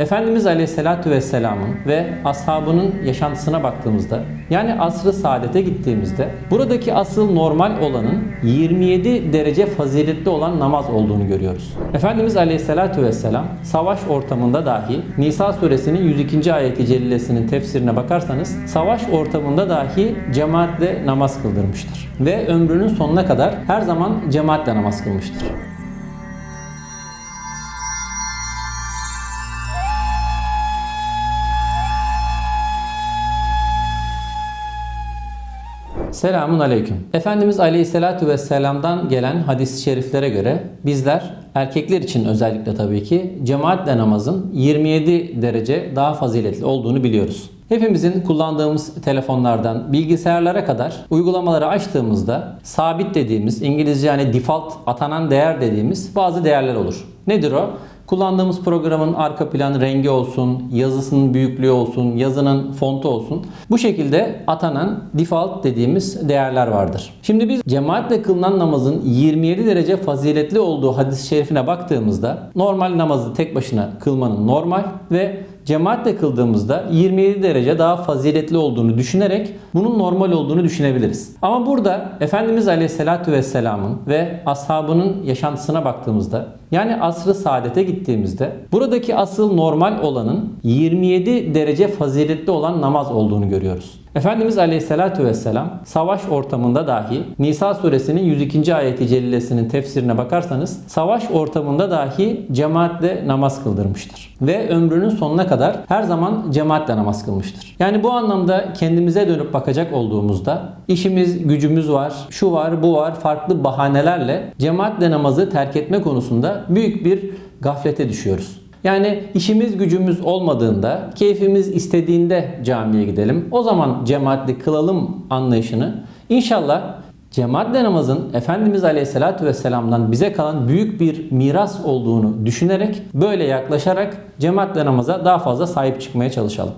Efendimiz Aleyhisselatü Vesselam'ın ve ashabının yaşantısına baktığımızda yani asrı saadete gittiğimizde buradaki asıl normal olanın 27 derece faziletli olan namaz olduğunu görüyoruz. Efendimiz Aleyhisselatü Vesselam savaş ortamında dahi Nisa suresinin 102. ayeti celilesinin tefsirine bakarsanız savaş ortamında dahi cemaatle namaz kıldırmıştır. Ve ömrünün sonuna kadar her zaman cemaatle namaz kılmıştır. Selamun Aleyküm. Efendimiz Aleyhisselatü Vesselam'dan gelen hadis-i şeriflere göre bizler erkekler için özellikle tabii ki cemaatle namazın 27 derece daha faziletli olduğunu biliyoruz. Hepimizin kullandığımız telefonlardan bilgisayarlara kadar uygulamaları açtığımızda sabit dediğimiz İngilizce yani default atanan değer dediğimiz bazı değerler olur. Nedir o? Kullandığımız programın arka plan rengi olsun, yazısının büyüklüğü olsun, yazının fontu olsun. Bu şekilde atanan default dediğimiz değerler vardır. Şimdi biz cemaatle kılınan namazın 27 derece faziletli olduğu hadis-i şerifine baktığımızda normal namazı tek başına kılmanın normal ve cemaatle kıldığımızda 27 derece daha faziletli olduğunu düşünerek bunun normal olduğunu düşünebiliriz. Ama burada Efendimiz Aleyhisselatü Vesselam'ın ve ashabının yaşantısına baktığımızda yani asrı saadete gittiğimizde buradaki asıl normal olanın 27 derece faziletli olan namaz olduğunu görüyoruz. Efendimiz Aleyhisselatü Vesselam savaş ortamında dahi Nisa suresinin 102. ayeti celilesinin tefsirine bakarsanız savaş ortamında dahi cemaatle namaz kıldırmıştır. Ve ömrünün sonuna kadar her zaman cemaatle namaz kılmıştır. Yani bu anlamda kendimize dönüp bakacak olduğumuzda işimiz, gücümüz var, şu var, bu var farklı bahanelerle cemaatle namazı terk etme konusunda büyük bir gaflete düşüyoruz. Yani işimiz gücümüz olmadığında, keyfimiz istediğinde camiye gidelim. O zaman cemaatli kılalım anlayışını inşallah cemaatle namazın Efendimiz Aleyhisselatü Vesselam'dan bize kalan büyük bir miras olduğunu düşünerek böyle yaklaşarak cemaatle namaza daha fazla sahip çıkmaya çalışalım.